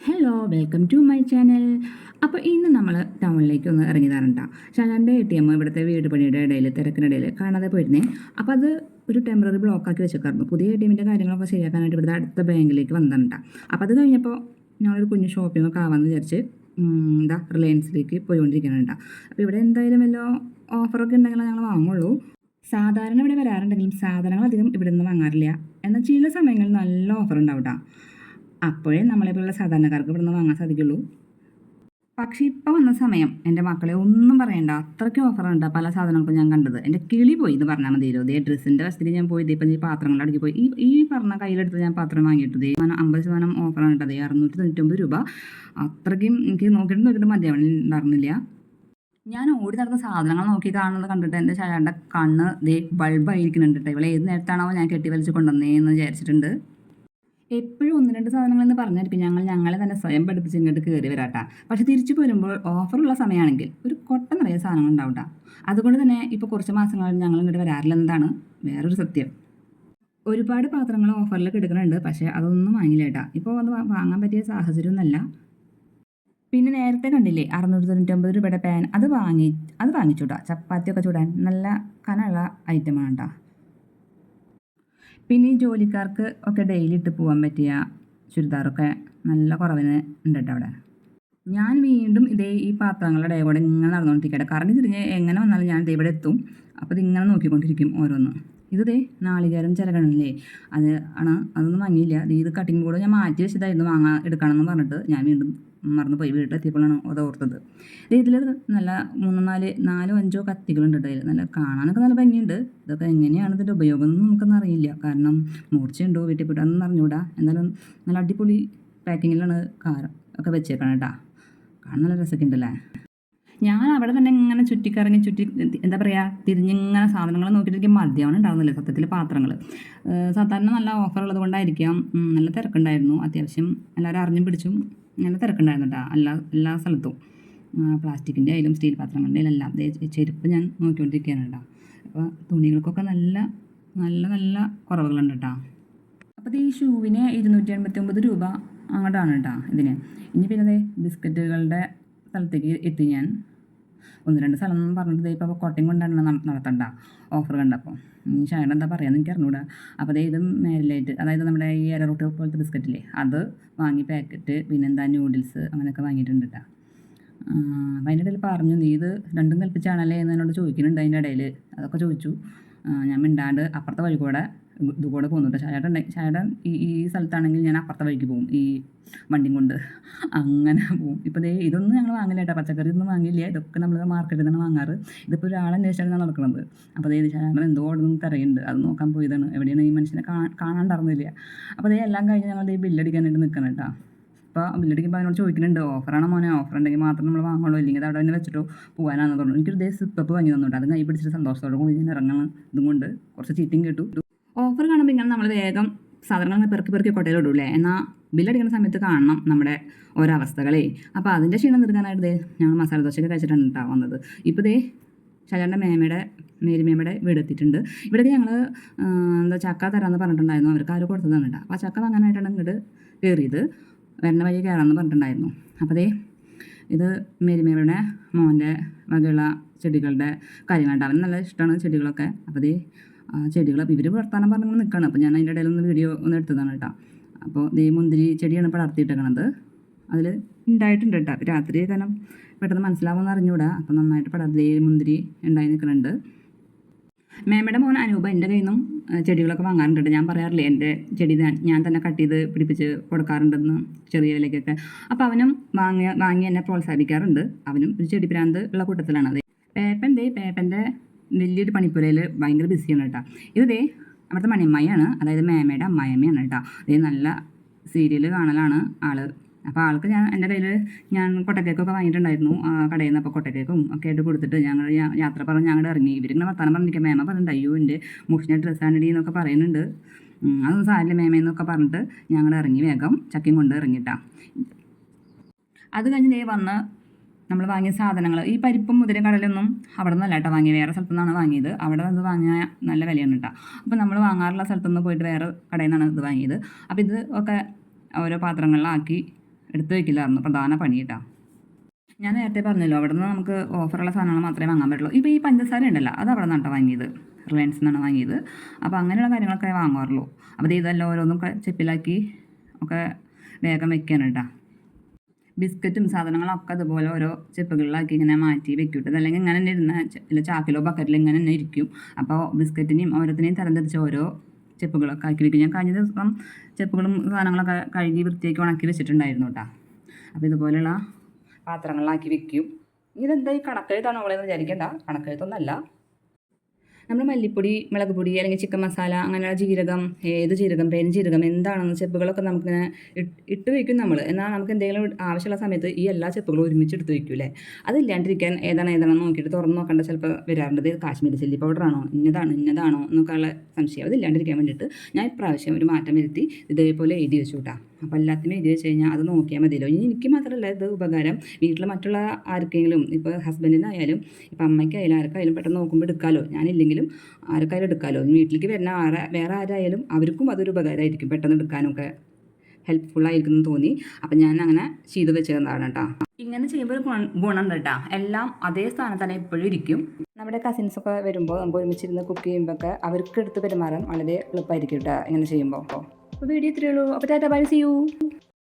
Hello welcome to my channel അപ്പോൾ ഇന്ന് നമ്മൾ ടൗണിലേക്ക് ഒന്ന് ഇറങ്ങി തരണ്ട ഷാജാന്റെ എ ടി എം ഇവിടുത്തെ വീട് പണിയുടെ ഇടയിൽ തിരക്കിനിടയിൽ കാണാതെ പോയിരുന്നേ. അപ്പോൾ അത് ഒരു ടെമ്പററി ബ്ലോക്ക് ആക്കി വെച്ചേക്കായിരുന്നു. പുതിയ എ ടി എമ്മിന്റെ കാര്യങ്ങളൊക്കെ ശരിയാക്കാനായിട്ട് ഇവിടുത്തെ അടുത്ത ബാങ്കിലേക്ക് വന്നിട്ടുണ്ട് അപ്പോൾ അത് കഴിഞ്ഞപ്പോൾ ഞങ്ങളൊരു കുഞ്ഞു ഷോപ്പിംഗ് ഒക്കെ ആവാമെന്ന് വിചാരിച്ച് എന്താ റിലയൻസിലേക്ക് പോയിക്കൊണ്ടിരിക്കുന്നുണ്ട് അപ്പോൾ ഇവിടെ എന്തായാലും വല്ല ഓഫറൊക്കെ ഉണ്ടെങ്കിൽ ഞങ്ങൾ വാങ്ങുള്ളൂ. സാധാരണ ഇവിടെ വരാറുണ്ടെങ്കിലും സാധനങ്ങൾ അധികം ഇവിടെ നിന്ന് വാങ്ങാറില്ല. എന്നാൽ ചില സമയങ്ങളിൽ നല്ല ഓഫർ ഉണ്ടാവും കേട്ടോ അപ്പോഴേ നമ്മളെപ്പോലുള്ള സാധാരണക്കാർക്ക് ഇവിടെ നിന്ന് വാങ്ങാൻ സാധിക്കുള്ളൂ. പക്ഷേ ഇപ്പോൾ വന്ന സമയം എന്റെ മക്കളെ ഒന്നും പറയണ്ട. അത്രയ്ക്ക് ഓഫറുണ്ട് പല സാധനങ്ങൾക്കും ഞാൻ കണ്ടത്. എന്റെ കിളി പോയി എന്ന് പറഞ്ഞാൽ മതി ഇതേ ഡ്രസ്സിന്റെ വശത്തിൽ ഞാൻ പോയി ഇപ്പം ഈ പാത്രങ്ങളുടെ അടുക്കി പോയി. ഈ ഈ പറഞ്ഞ കയ്യിലെടുത്ത് ഞാൻ പാത്രം വാങ്ങിയിട്ട്. ദേ അമ്പത് ശതമാനം ഓഫറാണ് കേട്ടത് അറുന്നൂറ്റി തൊണ്ണൂറ്റൊമ്പത് രൂപ. അത്രയ്ക്കും എനിക്ക് നോക്കിയിട്ട് നോക്കിയിട്ട് മതിയാവണില്ല ഞാൻ ഓടി നടന്ന സാധനങ്ങൾ നോക്കി കാണുന്നത് കണ്ടിട്ട് എന്റെ ചേട്ടന്റെ കണ്ണ് ദേ ബൾബായിരിക്കുന്നുണ്ട് കേട്ടോ. ഇവളെ ഏത് നേരത്താണോ ഞാൻ കെട്ടി വലിച്ച് കൊണ്ടുവന്നേന്ന് വിചാരിച്ചിട്ടുണ്ട്. എപ്പോഴും ഒന്ന് രണ്ട് സാധനങ്ങൾ എന്ന് പറഞ്ഞാൽ പറഞ്ഞായിരിക്കും ഞങ്ങൾ ഞങ്ങളെ തന്നെ സ്വയം പഠിപ്പിച്ച് ഇങ്ങോട്ട് കയറി വരാട്ടാ. പക്ഷെ തിരിച്ചു പോരുമ്പോൾ ഓഫറുള്ള സമയമാണെങ്കിൽ ഒരു കൊട്ട നിറയെ സാധനങ്ങൾ ഉണ്ടാവും. അതുകൊണ്ട് തന്നെ ഇപ്പോൾ കുറച്ച് മാസങ്ങളിൽ ഞങ്ങൾ ഇങ്ങോട്ട് വരാറില്ല എന്താണ് വേറൊരു സത്യം. ഒരുപാട് പാത്രങ്ങൾ ഓഫറിലൊക്കെ എടുക്കുന്നുണ്ട് പക്ഷെ അതൊന്നും വാങ്ങില്ല കേട്ടാ ഇപ്പോൾ അത് വാങ്ങാൻ പറ്റിയ സാഹചര്യമൊന്നുമല്ല. പിന്നെ നേരത്തെ കണ്ടില്ലേ അറുന്നൂറ്റി തൊണ്ണൂറ്റൊമ്പത് രൂപയുടെ പാൻ അത് വാങ്ങി അത് വാങ്ങിച്ചൂട്ടാ ചപ്പാത്തിയൊക്കെ ചൂടാൻ നല്ല കനമുള്ള ഐറ്റമാണ് കേട്ടോ പിന്നെ ഈ ജോലിക്കാർക്ക് ഒക്കെ ഡെയിലി ഇട്ട് പോകാൻ പറ്റിയ ചുരിദാറൊക്കെ നല്ല കുറവിന് ഉണ്ട് കേട്ടോ അവിടെ. ഞാൻ വീണ്ടും ഇതേ ഈ പാത്രങ്ങളുടെ ഇടയിൽ കൂടെ ഇങ്ങനെ നടന്നുകൊണ്ടിരിക്കട്ടെ കറണ്ട് തിരിഞ്ഞ് എങ്ങനെ വന്നാലും ഞാൻ ഇത് ഇവിടെ എത്തും. അപ്പോൾ ഇതിങ്ങനെ നോക്കിക്കൊണ്ടിരിക്കും ഓരോന്ന്. ഇതേ നാളികേരം ചിരകണില്ലേ അത് ആണ്? അതൊന്നും വാങ്ങിയില്ല ഇത് കട്ടിങ് ബോർഡ് ഞാൻ മാറ്റി വെച്ചതായിരുന്നു. വാങ്ങാൻ എടുക്കണമെന്ന് പറഞ്ഞിട്ട് ഞാൻ വീണ്ടും മറന്നു പോയി വീട്ടിലെത്തിയപ്പോഴാണ് അത് ഓർത്തത്. ഇതിൽ നല്ല മൂന്ന് നാല് നാലോ അഞ്ചോ കത്തികളുണ്ട് കേട്ടോ നല്ല കാണാനൊക്കെ നല്ല ഭംഗിയുണ്ട്. ഇതൊക്കെ എങ്ങനെയാണ് ഇതിന്റെ ഉപയോഗം എന്ന് നമുക്കൊന്നും അറിയില്ല. കാരണം മൂർച്ചയുണ്ടോ? വീട്ടിൽ പോയിട്ടാണെന്ന് അറിഞ്ഞൂടാ. എന്നാലും നല്ല അടിപൊളി പാക്കിങ്ങിലാണ് കാരം ഒക്കെ വെച്ചേക്കണം കേട്ടോ കാണാൻ നല്ല രസമൊക്കെ ഉണ്ടല്ലേ? ഞാൻ അവിടെ തന്നെ ഇങ്ങനെ ചുറ്റിക്കറങ്ങി ചുറ്റി എന്താ പറയുക തിരിഞ്ഞിങ്ങനെ സാധനങ്ങൾ നോക്കിയിട്ട് എനിക്ക് മദ്യമാണ് ഉണ്ടാകുന്നില്ല സത്യത്തിൽ പാത്രങ്ങൾ സാധാരണ നല്ല ഓഫർ ഉള്ളത് കൊണ്ടായിരിക്കാം. നല്ല തിരക്കുണ്ടായിരുന്നു. അത്യാവശ്യം എല്ലാവരും അറിഞ്ഞും പിടിച്ചും നല്ല തിരക്കുണ്ടായിരുന്നു കേട്ടോ എല്ലാ എല്ലാ സ്ഥലത്തും. പ്ലാസ്റ്റിക്കിന്റെ ആയാലും സ്റ്റീൽ പാത്രങ്ങളുടെ എല്ലാം. ചെരുപ്പ് ഞാൻ നോക്കിക്കൊണ്ടിരിക്കുകയാണ് കേട്ടോ. അപ്പോൾ തുണികൾക്കൊക്കെ നല്ല നല്ല നല്ല കുറവുകളുണ്ട് കേട്ടോ. അപ്പോൾ ഈ ഷൂവിന് ഇരുന്നൂറ്റി എൺപത്തി രൂപ അങ്ങോട്ടാണ് കേട്ടോ ഇതിന്. ഇനി പിന്നെ ബിസ്ക്കറ്റുകളുടെ സ്ഥലത്തേക്ക് എത്തി ഞാൻ. ഒന്ന് രണ്ട് സ്ഥലം പറഞ്ഞിട്ട് ദേ ഇപ്പോൾ കോട്ടയം കൊണ്ടാണ് നടത്തണ്ട. ഓഫർ കണ്ടപ്പോൾ. ഷായൻ എന്താ പറയുക എനിക്ക് അറിഞ്ഞൂടാ. അപ്പോൾ അതായത് മേലായിട്ട് അതായത് നമ്മുടെ ഈ എരറൂട്ട് പോലത്തെ ബിസ്ക്കറ്റില്ലേ അത് വാങ്ങി പാക്കറ്റ് പിന്നെന്താ നൂഡിൽസ് അങ്ങനെയൊക്കെ വാങ്ങിയിട്ടുണ്ട് കേട്ടോ അപ്പം അതിന്റെ ഇടയിൽ പറഞ്ഞു നീ ഇത് രണ്ടും കൽപ്പിച്ചാണല്ലേ? എന്ന് എന്നോട് ചോദിക്കുന്നുണ്ട് അതിന്റെ ഇടയിൽ. അതൊക്കെ ചോദിച്ചു. ഞാൻ മിണ്ടാണ്ട് അപ്പുറത്തെ വഴി കൂടെ ഇത് കൂടെ പോകുന്നുണ്ട് ചേട്ടൻ ചേട്ടൻ ഈ ഈ സ്ഥലത്താണെങ്കിൽ ഞാൻ അപ്പുറത്തെ വഴിക്ക് പോകും. ഈ വണ്ടിയും കൊണ്ട്. അങ്ങനെ പോകും. ഇപ്പോൾ ദേ ഇതൊന്നും ഞങ്ങൾ വാങ്ങില്ല കേട്ടോ. പച്ചക്കറി ഒന്നും വാങ്ങില്ല. ഇതൊക്കെ നമ്മൾ മാർക്കറ്റിൽ നിന്നാണ് വാങ്ങാറ്. ഇതിപ്പോൾ ഒരാളെ അന്വേഷിച്ചാണ് നടക്കുന്നത് അപ്പോൾ ദേ ചേട്ടൻ എന്തോ ഓടുന്നു തിരയുണ്ട് അത് നോക്കാൻ പോയതാണ്. എവിടെയാണ് ഈ മനുഷ്യനെ കാണാൻ തറന്നില്ല അപ്പോൾ ദേ എല്ലാം കഴിഞ്ഞ് ഞങ്ങൾ ഈ ബില്ലടിക്കാനായിട്ട് നിൽക്കണം കേട്ടോ. അപ്പോൾ ബില്ലടിക്കുമ്പോൾ അതിനോട് ചോദിക്കുന്നുണ്ട് ഓഫറാണ് മോനെ? ഓഫർ ഉണ്ടെങ്കിൽ മാത്രം നമ്മൾ വാങ്ങുള്ളൂ. ഇല്ലെങ്കിൽ അവിടെ തന്നെ വെച്ചിട്ട് പോകാനാണെന്ന് തോന്നുന്നു. എനിക്കൊരു ദേശം സിപ്പപ്പ് വാങ്ങി തന്നുണ്ട് അത് കൈ പിടിച്ചിട്ട് സന്തോഷത്തോടെ കൂടി ഞാൻ ഇറങ്ങണം. ഇതും കൊണ്ട് കുറച്ച് ചീറ്റിങ് കിട്ടു. ഓഫർ കാണുമ്പോൾ ഇങ്ങനെ നമ്മൾ വേഗം സാധനങ്ങൾ പെറുക്കി പെറുക്കി കൊട്ടയിലിടൂലേ എന്നാൽ ബില്ലടിക്കുന്ന സമയത്ത് കാണണം നമ്മുടെ ഓരോ അവസ്ഥകളെ അപ്പോൾ അതിന്റെ ക്ഷീണം തീർക്കാനായിട്ട് ദേ ഞങ്ങൾ മസാല ദോശയൊക്കെ കഴിച്ചിട്ടാണ് കേട്ടോ വന്നത്. ഇപ്പോൾ ദേ ഷജാന്റെ മേമയുടെ മേരിമേമയുടെ വീട് എത്തിയിട്ടുണ്ട്. ഇവിടേക്ക് ഞങ്ങൾ എന്താ ചക്ക തരാമെന്ന് പറഞ്ഞിട്ടുണ്ടായിരുന്നു. അവർക്ക് ആരും കൊടുത്തതാണ് കേട്ടോ അപ്പോൾ ആ ചക്ക വാങ്ങാനായിട്ടാണ് ഇങ്ങോട്ട് കയറിയത് വരണ വഴി കയറാമെന്ന് പറഞ്ഞിട്ടുണ്ടായിരുന്നു. അപ്പോൾ ദേ ഇത് മേരിമേമയുടെ മോന്റെ വകയുള്ള ചെടികളുടെ കാര്യങ്ങളുണ്ട് അവന് നല്ല ഇഷ്ടമാണ് ചെടികളൊക്കെ. അപ്പോൾ ദേ ചെടികൾ ഇവർ വർത്തമാനം പറഞ്ഞു നിൽക്കുകയാണ് അപ്പോൾ ഞാൻ അതിന്റെ ഇടയിൽ ഒന്ന് വീഡിയോ ഒന്ന് എടുത്തതാണ് കേട്ടോ. അപ്പോൾ ദേ മുന്തിരി ചെടിയാണ് ഇപ്പോൾ പടർത്തിയിട്ടേക്കണത് അതിൽ ഉണ്ടായിട്ടുണ്ട് കേട്ടോ. അപ്പോൾ രാത്രി കാരണം പെട്ടെന്ന് മനസ്സിലാവുമെന്ന് അറിഞ്ഞുകൂടാ അപ്പോൾ നന്നായിട്ട് പടർത്തി മുന്തിരി ഉണ്ടായി നിൽക്കുന്നുണ്ട് മേമയുടെ മോൻ അനൂപ എന്റെ കയ്യിൽ നിന്നും ചെടികളൊക്കെ വാങ്ങാറുണ്ട് ഞാൻ പറയാറില്ലേ എന്റെ ചെടി ഞാൻ തന്നെ കട്ട് ചെയ്ത് പിടിപ്പിച്ച് കൊടുക്കാറുണ്ടെന്ന് ചെറിയ വിലയ്ക്കൊക്കെ. അപ്പോൾ അവനും വാങ്ങിയ വാങ്ങി എന്നെ പ്രോത്സാഹിപ്പിക്കാറുണ്ട്. അവനും ഒരു ചെടി ഭ്രാന്ത് ഉള്ള കൂട്ടത്തിലാണ്. അത്. പേപ്പൻ ദേ പേപ്പന്റെ വലിയൊരു പണിപ്പുരയിൽ ഭയങ്കര ബിസിയാണ് കേട്ടോ. ഇത് അവിടുത്തെ മണിയമ്മയാണ് അതായത് മേമയുടെ അമ്മായിയമ്മയാണ് കേട്ടോ. അതേ നല്ല സീരിയൽ കാണലാണ് ആൾ. അപ്പോൾ ആൾക്ക് ഞാൻ എന്റെ കയ്യിൽ ഞാൻ കൊട്ടക്കേക്കൊക്കെ വാങ്ങിയിട്ടുണ്ടായിരുന്നു കടയിൽ നിന്ന് അപ്പോൾ കൊട്ടക്കേക്കും ഒക്കെ ആയിട്ട് കൊടുത്തിട്ട് ഞങ്ങൾ യാത്ര പറഞ്ഞ് ഞങ്ങളുടെ ഇറങ്ങി. ഇവരിങ്ങനെ വർത്താനം പറഞ്ഞിരിക്കുക മേമ പറഞ്ഞിട്ട് അയ്യോ എന്റെ മുഷിഞ്ഞ ഡ്രസ്സാണിടി എന്നൊക്കെ പറയുന്നുണ്ട്. അതൊന്നും സാരില്ല മേമയെന്നൊക്കെ പറഞ്ഞിട്ട് ഞങ്ങൾ ഇറങ്ങി വേഗം ചക്കയും കൊണ്ട് ഇറങ്ങിയിട്ടാണ് അത് കഴിഞ്ഞ് വന്ന് നമ്മൾ വാങ്ങിയ സാധനങ്ങൾ. ഈ പരിപ്പും മുതിര കടലൊന്നും അവിടെ നിന്നല്ല കേട്ടോ വാങ്ങിയത് വേറെ സ്ഥലത്തു നിന്നാണ് വാങ്ങിയത്. അവിടെ അത് വാങ്ങിയ നല്ല വിലയാണ് കേട്ടോ. അപ്പോൾ നമ്മൾ വാങ്ങാറുള്ള സ്ഥലത്തു നിന്ന് പോയിട്ട് വേറെ കടയിൽ നിന്നാണ് ഇത് വാങ്ങിയത്. അപ്പോൾ ഇത് ഒക്കെ ഓരോ പാത്രങ്ങളിലാക്കി എടുത്തു വയ്ക്കില്ലായിരുന്നു പ്രധാന പണി കേട്ടോ. ഞാൻ നേരത്തെ പറഞ്ഞല്ലോ അവിടെ നിന്ന് നമുക്ക് ഓഫറുള്ള സാധനങ്ങൾ മാത്രമേ വാങ്ങാൻ പറ്റുള്ളൂ. ഇപ്പോൾ ഈ പഞ്ചസാര ഉണ്ടല്ലോ അത് അവിടെ നിന്നാണ് വാങ്ങിയത്. റിലയൻസ് നിന്നാണ് വാങ്ങിയത്. അപ്പോൾ അങ്ങനെയുള്ള കാര്യങ്ങളൊക്കെ വാങ്ങാറുള്ളൂ. അപ്പോൾ ഇത് ഇതെല്ലാം ഓരോന്നും ചെപ്പിലാക്കി ഒക്കെ വേഗം വെക്കാണ് കേട്ടോ. ബിസ്ക്കറ്റും സാധനങ്ങളൊക്കെ അതുപോലെ ഓരോ ചെപ്പുകളിലാക്കി ഇങ്ങനെ മാറ്റി വെക്കൂട്ടോ അല്ലെങ്കിൽ ഇങ്ങനെ തന്നെ ഇരുന്ന ചാക്കിലോ ബക്കറ്റിലോ ഇങ്ങനെ തന്നെ ഇരിക്കും. അപ്പോൾ ബിസ്ക്കറ്റിനെയും ഓരോത്തിനെയും തരംതിരിച്ച് ഓരോ ചെപ്പുകളൊക്കെ ആക്കി വെക്കും. ഞാൻ കഴിഞ്ഞ ദിവസം ചെപ്പുകളും സാധനങ്ങളൊക്കെ കഴുകി വൃത്തിയാക്കി ഉണക്കി വെച്ചിട്ടുണ്ടായിരുന്നു കേട്ടോ അപ്പോൾ ഇതുപോലെയുള്ള പാത്രങ്ങളിലാക്കി വെക്കും. ഇതെന്താ ഈ കണക്കെഴുത്താണോ അവളെന്ന് വിചാരിക്കേണ്ട. കണക്കെഴുത്തൊന്നല്ല. നമ്മൾ മല്ലിപ്പൊടി മുളക് പൊടി അല്ലെങ്കിൽ ചിക്കൻ മസാല അങ്ങനെയുള്ള ജീരകം ഏത് ജീരകം പെരുംജീരകം എന്താണെന്ന് ചെപ്പുകളൊക്കെ നമുക്കിങ്ങനെ ഇട്ട് വയ്ക്കും നമ്മൾ എന്നാൽ നമുക്ക് എന്തെങ്കിലും ആവശ്യമുള്ള സമയത്ത് ഈ എല്ലാ ചെപ്പുകളും ഒരുമിച്ച് എടുത്ത് വയ്ക്കും അല്ലേ? അതില്ലാണ്ടിരിക്കാൻ ഏതാണ് ഏതാണെന്ന് നോക്കിയിട്ട് തുറന്ന് നോക്കേണ്ട ചിലപ്പോൾ വരാറുണ്ട്. ഇത് കാശ്മീരി ചില്ലി പൗഡറാണോ ഇന്നതാണോ ഇന്നതാണോ? എന്നൊക്കെയുള്ള സംശയം. അതില്ലാണ്ടിരിക്കാൻ വേണ്ടിയിട്ട് ഞാൻ ഇപ്രാവശ്യം ഒരു മാറ്റം വരുത്തി ഇതേപോലെ എഴുതി വെച്ചു കേട്ടോ. അപ്പോൾ എല്ലാത്തിനും എഴുതി വെച്ച് കഴിഞ്ഞാൽ അത് നോക്കിയാൽ മതിയല്ലോ. ഇനി എനിക്ക് മാത്രമല്ല ഇത് ഉപകാരം. വീട്ടിൽ മറ്റുള്ള ആർക്കെങ്കിലും ഇപ്പോൾ ഹസ്ബൻഡിനായാലും ഇപ്പോൾ അമ്മയ്ക്കായാലും ആർക്കായാലും പെട്ടെന്ന് നോക്കുമ്പോൾ എടുക്കാമല്ലോ. ഞാനില്ലെങ്കിലും ആർക്കായാലും എടുക്കാമല്ലോ ഇനി വീട്ടിലേക്ക് വരുന്ന ആരാ വേറെ ആരായാലും അവർക്കും അതൊരു ഉപകാരമായിരിക്കും. പെട്ടെന്ന് എടുക്കാനൊക്കെ ഹെൽപ്ഫുൾ ആയിരിക്കും എന്ന് തോന്നി. അപ്പം ഞാൻ അങ്ങനെ ചെയ്ത് വെച്ചതാണ് കേട്ടോ ഇങ്ങനെ ചെയ്യുമ്പോൾ ഒരു ഗുണം ഗുണമുണ്ട് കേട്ടോ എല്ലാം അതേ സ്ഥാനത്ത് തന്നെ എപ്പോഴും ഇരിക്കും. നമ്മുടെ കസിൻസ് ഒക്കെ വരുമ്പോൾ നമുക്ക് ഒരുമിച്ചിരുന്ന് കുക്ക് ചെയ്യുമ്പോൾ ഒക്കെ അവർക്ക് എടുത്ത് പെരുമാറാൻ വളരെ എളുപ്പമായിരിക്കും കേട്ടോ ഇങ്ങനെ ചെയ്യുമ്പോൾ അപ്പോൾ വീഡിയോ ഇത്രയേ ഉള്ളൂ. അപ്പോൾ ടാറ്റ ബൈ സി യു